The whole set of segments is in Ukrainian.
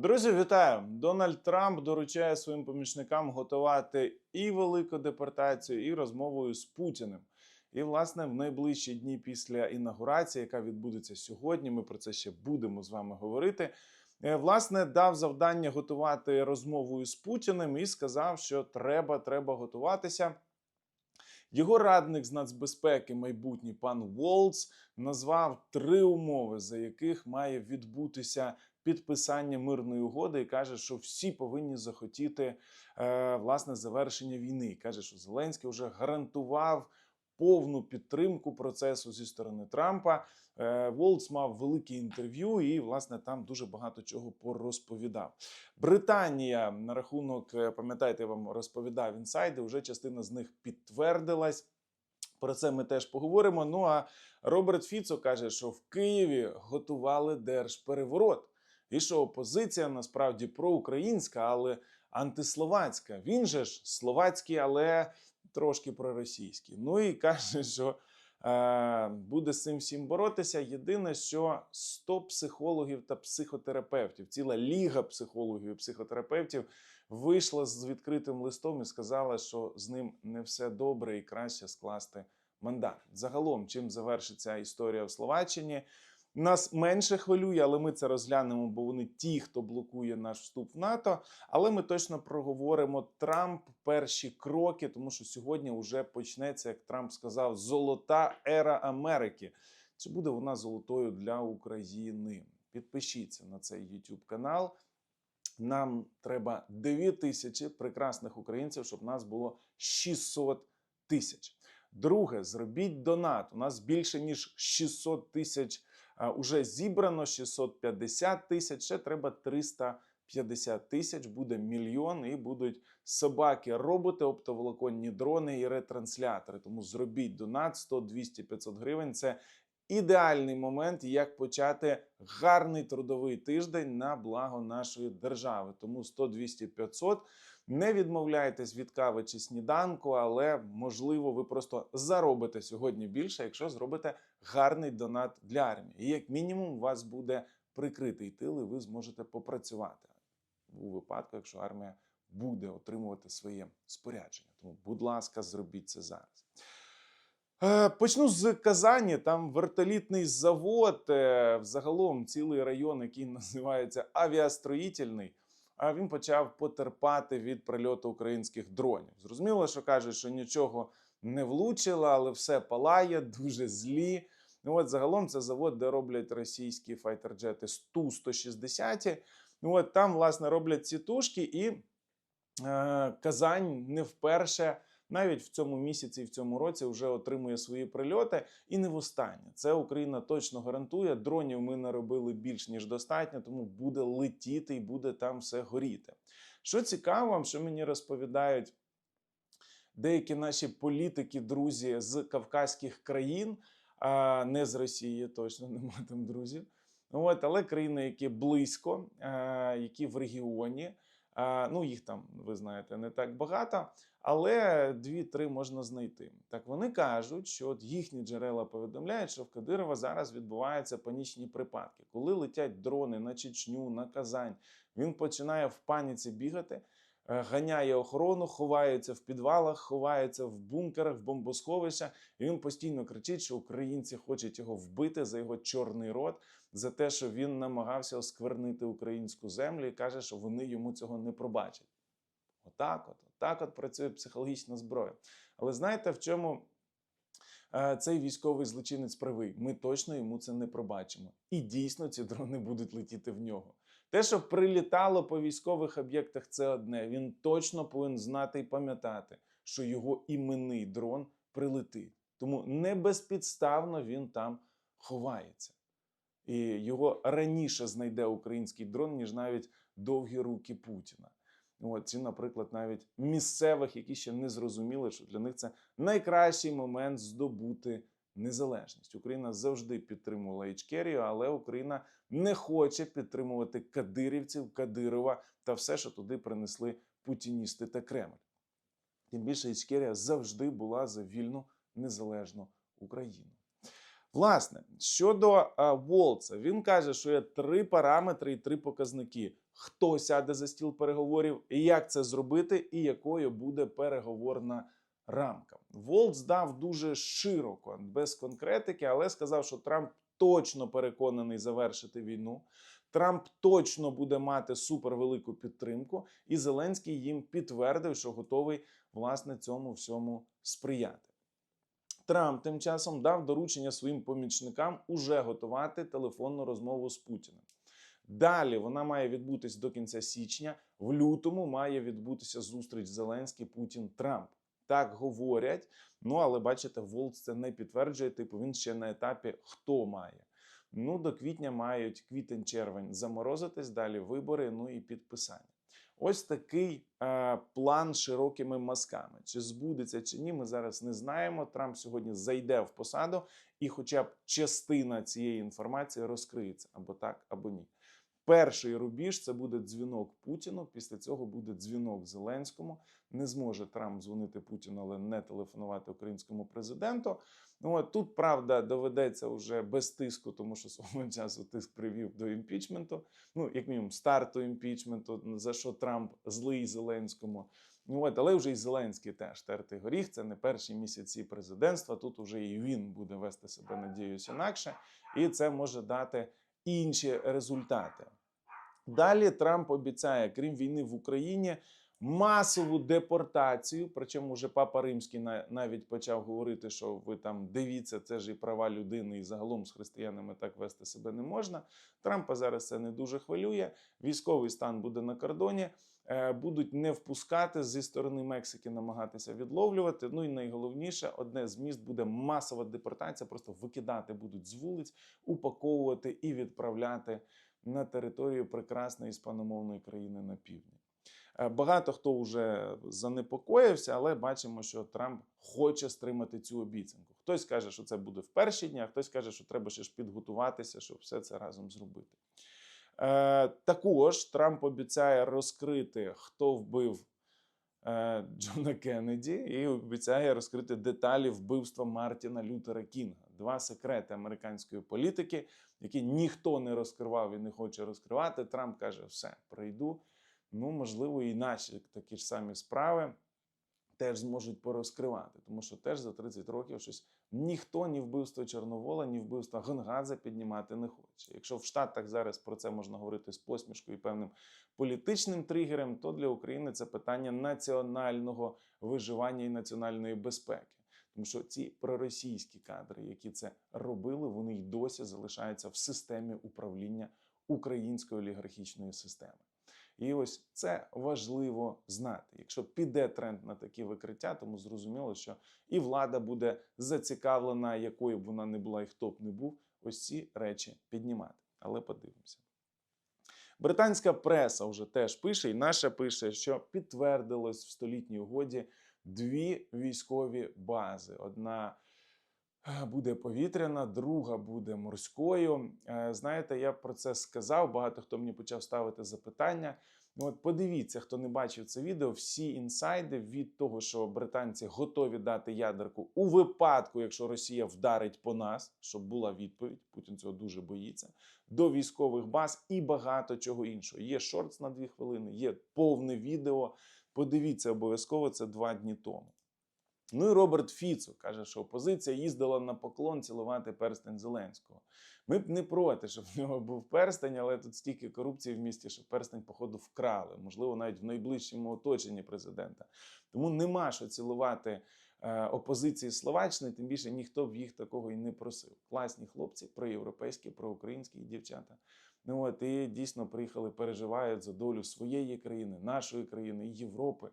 Друзі, вітаю! Дональд Трамп доручає своїм помічникам готувати і велику депортацію, і розмовою з Путіним. І, власне, в найближчі дні після інаугурації, яка відбудеться сьогодні, ми про це ще будемо з вами говорити. е, Власне, дав завдання готувати розмову з Путіним і сказав, що треба, треба готуватися. Його радник з нацбезпеки, майбутній пан Волц, назвав три умови, за яких має відбутися підписання мирної угоди, і каже, що всі повинні захотіти е, власне завершення війни. Каже, що Зеленський вже гарантував повну підтримку процесу зі сторони Трампа. Е, Волц мав велике інтерв'ю, і власне там дуже багато чого порозповідав. Британія на рахунок, е, пам'ятаєте, вам розповідав інсайди. Вже частина з них підтвердилась. Про це ми теж поговоримо. Ну а Роберт Фіцо каже, що в Києві готували держпереворот, і що опозиція насправді проукраїнська, але антисловацька. Він же ж словацький, але трошки проросійський. Ну і каже, що е, буде з цим всім боротися. Єдине, що 100 психологів та психотерапевтів, ціла ліга психологів і психотерапевтів вийшла з відкритим листом і сказала, що з ним не все добре і краще скласти мандат. Загалом, чим завершиться історія в Словаччині. Нас менше хвилює, але ми це розглянемо, бо вони ті, хто блокує наш вступ в НАТО. Але ми точно проговоримо Трамп перші кроки, тому що сьогодні вже почнеться, як Трамп сказав, золота ера Америки. Чи буде вона золотою для України? Підпишіться на цей YouTube канал. Нам треба 9 тисячі прекрасних українців, щоб нас було 600 тисяч. Друге, зробіть донат. У нас більше ніж 600 тисяч уже зібрано, 650 тисяч. Ще треба 350 тисяч, буде мільйон, і будуть собаки, роботи, оптоволоконні дрони і ретранслятори. Тому зробіть донат 100, 200, 500 гривень. Це ідеальний момент, як почати гарний трудовий тиждень на благо нашої держави. Тому 100, 200, 500. Не відмовляйтесь від кави чи сніданку, але можливо, ви просто заробите сьогодні більше, якщо зробите гарний донат для армії. І як мінімум, у вас буде прикритий тил, і ви зможете попрацювати у випадку, якщо армія буде отримувати своє спорядження. Тому, будь ласка, зробіть це зараз. Е, Почну з Казані. Там вертолітний завод, е, взагалом цілий район, який називається авіастроїтельний. А він почав потерпати від прильоту українських дронів. Зрозуміло, що кажуть, що нічого не влучило, але все палає, дуже злі. Ну от загалом це завод, де роблять російські файтерджети Ту-160. Ну от там, власне, роблять ці тушки, і е, Казань не вперше навіть в цьому місяці і в цьому році вже отримує свої прильоти. І не востаннє. Це Україна точно гарантує. Дронів ми наробили більш ніж достатньо, тому буде летіти і буде там все горіти. Що цікаво, що мені розповідають деякі наші політики, друзі з кавказьких країн, а не з Росії, точно нема там друзів. От, але країни, які близько, які в регіоні. Ну, їх там, ви знаєте, не так багато, але дві-три можна знайти. Так вони кажуть, що от їхні джерела повідомляють, що в Кадирова зараз відбуваються панічні припадки. Коли летять дрони на Чечню, на Казань, він починає в паніці бігати, ганяє охорону, ховається в підвалах, ховається в бункерах, в бомбосховищах. І він постійно кричить, що українці хочуть його вбити за його чорний рот, за те, що він намагався осквернити українську землю, і каже, що вони йому цього не пробачать. Отак, от, отак от працює психологічна зброя. Але знаєте, в чому е, цей військовий злочинець правий? Ми точно йому це не пробачимо. І дійсно ці дрони будуть летіти в нього. Те, що прилітало по військових об'єктах, це одне. Він точно повинен знати і пам'ятати, що його іменний дрон прилетить. Тому не безпідставно він там ховається. І його раніше знайде український дрон, ніж навіть довгі руки Путіна. От, ці, наприклад, навіть місцевих, які ще не зрозуміли, що для них це найкращий момент здобути незалежність. Україна завжди підтримувала Ічкерію, але Україна не хоче підтримувати кадирівців, Кадирова та все, що туди принесли путіністи та Кремль. Тим більше Ічкерія завжди була за вільну незалежну Україну. Власне, щодо Волца, він каже, що є три параметри і три показники: хто сяде за стіл переговорів, як це зробити, і якою буде переговорна рамка. Волц дав дуже широко, без конкретики, але сказав, що Трамп точно переконаний завершити війну. Трамп точно буде мати супервелику підтримку, і Зеленський їм підтвердив, що готовий власне цьому всьому сприяти. Трамп тим часом дав доручення своїм помічникам уже готувати телефонну розмову з Путіним. Далі вона має відбутись до кінця січня. В лютому має відбутися зустріч Зеленський, Путін, Трамп. Так говорять. Ну але бачите, Волц це не підтверджує. Типу він ще на етапі хто має. Ну, до квітня мають квітень-червень заморозитись, далі вибори, ну і підписання. Ось такий е, план широкими мазками. Чи збудеться чи ні, ми зараз не знаємо. Трамп сьогодні зайде в посаду, і хоча б частина цієї інформації розкриється або так, або ні. Перший рубіж це буде дзвінок Путіну. Після цього буде дзвінок Зеленському. Не зможе Трамп дзвонити Путіну, але не телефонувати українському президенту. Ну от тут правда доведеться вже без тиску, тому що свого часу тиск привів до імпічменту. Ну, як мінімум, старту імпічменту, за що Трамп злий Зеленському. Ну от, але вже і Зеленський теж тертий горіх. Це не перші місяці президентства. Тут уже і він буде вести себе, надіюсь, інакше, і це може дати інші результати. Далі Трамп обіцяє, крім війни в Україні, масову депортацію. Причому вже папа римський на- навіть почав говорити, що ви там дивіться, це ж і права людини, і загалом з християнами так вести себе не можна. Трампа зараз це не дуже хвилює. Військовий стан буде на кордоні. е, Будуть не впускати зі сторони Мексики, намагатися відловлювати. Ну і найголовніше, одне з міст буде масова депортація. Просто викидати будуть з вулиць, упаковувати і відправляти на територію прекрасної іспаномовної країни на півдні. Е, Багато хто вже занепокоївся, але бачимо, що Трамп хоче стримати цю обіцянку. Хтось каже, що це буде в перші дні, а хтось каже, що треба ще ж підготуватися, щоб все це разом зробити. Е, також Трамп обіцяє розкрити, хто вбив е, Джона Кеннеді, і обіцяє розкрити деталі вбивства Мартіна Лютера Кінга. Два секрети американської політики, які ніхто не розкривав і не хоче розкривати. Трамп каже: все, прийду. Ну, можливо, і наші такі ж самі справи теж зможуть порозкривати, тому що теж за 30 років щось ніхто ні вбивство Чорновола, ні вбивство Гонгадзе піднімати не хоче. Якщо в Штатах зараз про це можна говорити з посмішкою і певним політичним тригером, то для України це питання національного виживання і національної безпеки. Тому що ці проросійські кадри, які це робили, вони й досі залишаються в системі управління української олігархічної системи. І ось це важливо знати. Якщо піде тренд на такі викриття, тому зрозуміло, що і влада буде зацікавлена, якою б вона не була і хто б не був, ось ці речі піднімати. Але подивимося. Британська преса вже теж пише, і наша пише, що підтвердилось в столітній угоді дві військові бази. Одна е, буде повітряна, друга буде морською. Е, Знаєте, я про це сказав. Багато хто мені почав ставити запитання. Ну, от подивіться, хто не бачив це відео, всі інсайди від того, що британці готові дати ядерку у випадку, якщо Росія вдарить по нас, щоб була відповідь. Путін цього дуже боїться. До військових баз і багато чого іншого. Є шортс на дві хвилини, є повне відео. Подивіться обов'язково це два дні тому. Ну і Роберт Фіцо каже, що опозиція їздила на поклон цілувати перстень Зеленського. Ми б не проти, щоб в нього був перстень, але тут стільки корупції в місті, що перстень, походу, вкрали. Можливо, навіть в найближчому оточенні президента. Тому нема що цілувати е, опозиції Словаччини, тим більше ніхто б їх такого і не просив. Класні хлопці, проєвропейські, проукраїнські дівчата. Ну от і дійсно приїхали, переживають за долю своєї країни, нашої країни Європи.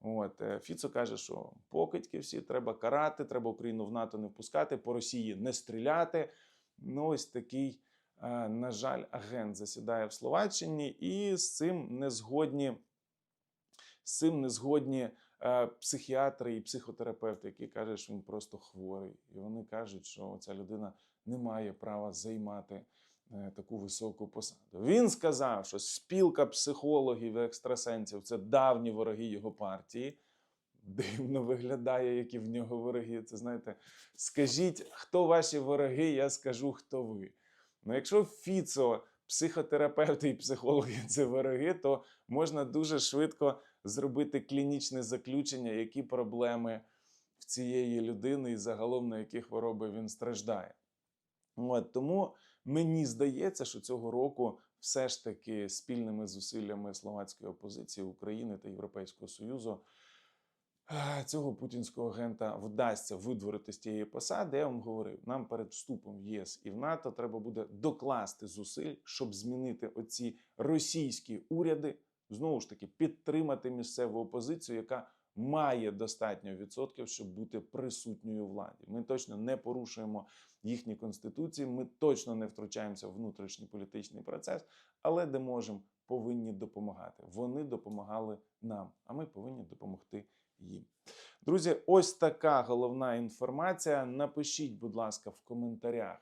От е, Фіцо каже, що покидьки всі треба карати, треба Україну в НАТО не впускати, по Росії не стріляти. Ну, ось такий, е, на жаль, агент засідає в Словаччині, і з цим не згодні, з цим не згодні е, психіатри і психотерапевти, які кажуть, що він просто хворий. І вони кажуть, що ця людина не має права займати таку високу посаду. Він сказав, що спілка психологів і екстрасенсів це давні вороги його партії. дивно виглядає, які в нього вороги. Це знаєте, скажіть, хто ваші вороги, я скажу, хто ви. Ну, якщо Фіцо, психотерапевти і психологи це вороги, то можна дуже швидко зробити клінічне заключення, які проблеми в цієї людини і загалом на які хвороби він страждає. От, тому мені здається, що цього року все ж таки спільними зусиллями словацької опозиції України та Європейського Союзу е, цього путінського агента вдасться видворити з тієї посади. Я вам говорив, нам перед вступом в ЄС і в НАТО треба буде докласти зусиль, щоб змінити оці російські уряди, знову ж таки підтримати місцеву опозицію, яка має достатньо відсотків, щоб бути присутньою владі. Ми точно не порушуємо їхні конституції, ми точно не втручаємося в внутрішній політичний процес, але де можемо, повинні допомагати. Вони допомагали нам, а ми повинні допомогти їм. Друзі, ось така головна інформація. Напишіть, будь ласка, в коментарях.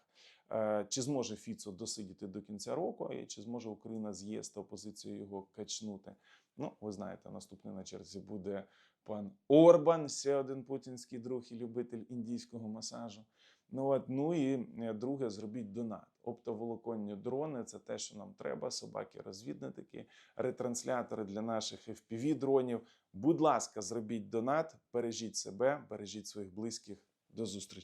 е, Чи зможе Фіцо досидіти до кінця року, і чи зможе Україна з ЄС та опозицією його качнути? Ну, ви знаєте, наступний на черзі буде пан Орбан, ще один путінський друг і любитель індійського масажу. Ну от ну і е, друге, зробіть донат. Оптоволоконні дрони це те, що нам треба. Собаки, розвідники, ретранслятори для наших fpv дронів. Будь ласка, зробіть донат, бережіть себе, бережіть своїх близьких. До зустрічі.